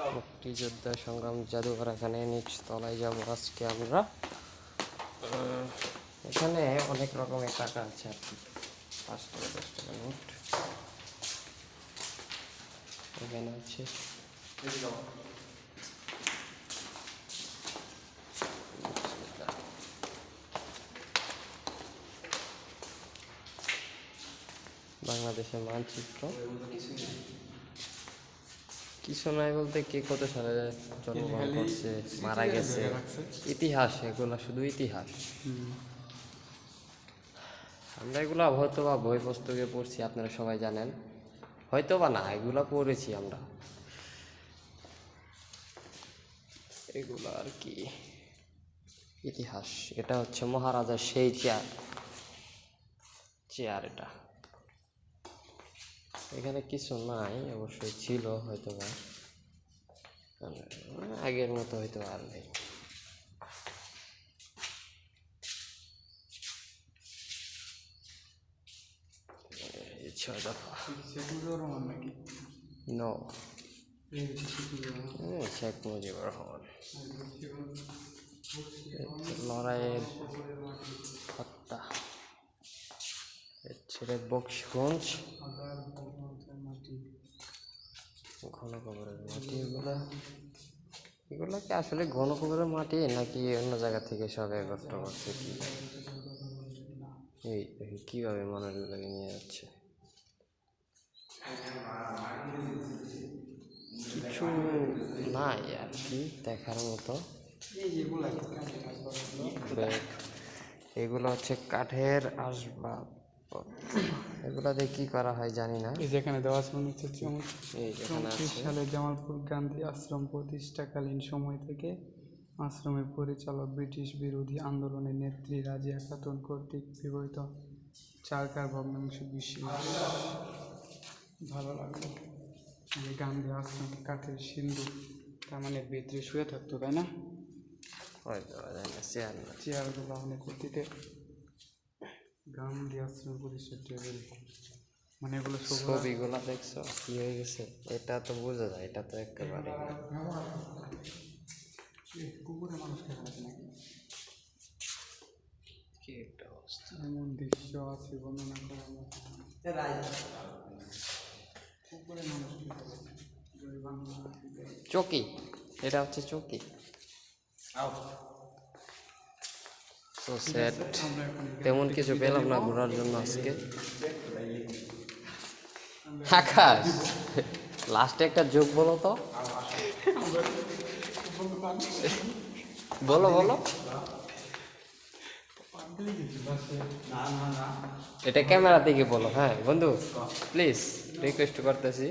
মুক্তিযোদ্ধা সংগ্রাম জাদুঘর এখানে নিচ তলায় যাব আজকে আমরা। এখানে অনেক রকমের টাকা আছে আর কি। পাঁচ টাকা দশ টাকা নোট। এখানে আছে। বাংলাদেশের মানচিত্র। কিছু নাই বলতে? কে কত সালে জন্মগ্রহণ করছে? মারা গেছে? ইতিহাস এগুলো শুধু ইতিহাস। আমরা এগুলো হয়তো বা বই পুস্তকে পড়ছি আপনারা সবাই জানেন। হয়তো বা না এগুলো পড়েছি আমরা। এগুলো আর কি? ইতিহাস এটা হচ্ছে মহারাজার সেই চেয়ার। চেয়ার এটা। এখানে কিছু নাই অবশ্যই ছিল হয়তো বা মানে আগের মতো হয়তো আর নেই। শেখ মুজিবুর রহমান। ছেলে বক্সগঞ্জ। ঘন কবরের মাটি এগুলা। এগুলা কি আসলে ঘন কবরের মাটি নাকি অন্য জায়গা থেকে সব একত্র করছে কি? এই কীভাবে মানুষগুলোকে নিয়ে যাচ্ছে? কিছু নাই আর কি দেখার মতো। এগুলো হচ্ছে কাঠের আসবাব। এগুলো দিয়ে কি করা হয় জানি না। যেখানে দেওয়া আছে হচ্ছে চৌত্রিশ সালে জামালপুর গান্ধী আশ্রম প্রতিষ্ঠাকালীন সময় থেকে আশ্রমের পরিচালক ব্রিটিশ বিরোধী আন্দোলনের নেত্রী রাজিয়া খাতুন কর্তৃক ব্যবহৃত চারকার ভগ্নাংশ বিশেষ ভালো লাগল। যে গান্ধী আশ্রম কাঠের সিন্ধু তার মানে ভিতরে শুয়ে থাকতো তাই না। চেয়ারগুলো অনেক অতীতে গান্ধী আশ্রম প্রতিষ্ঠা টেবিল মানে এগুলো সব ছবিগুলো দেখছ? কি হয়ে গেছে? এটা তো বোঝা যায় এটা তো একেবারে। কুকুরে মানুষ খেলা আছে নাকি? কি একটা অবস্থা। এমন দৃশ্য আছে বর্ণনা করার মতো। কুকুরে মানুষ চকি। এটা হচ্ছে চকি। সো সেট তেমন কিছু পেলাম না ঘোরার জন্য আজকে। আকাশ লাস্টে একটা যোগ বলো তো। বলো বলো। এটা ক্যামেরা দিকে বলো হ্যাঁ। বন্ধু প্লিজ রিকোয়েস্ট করতেছি।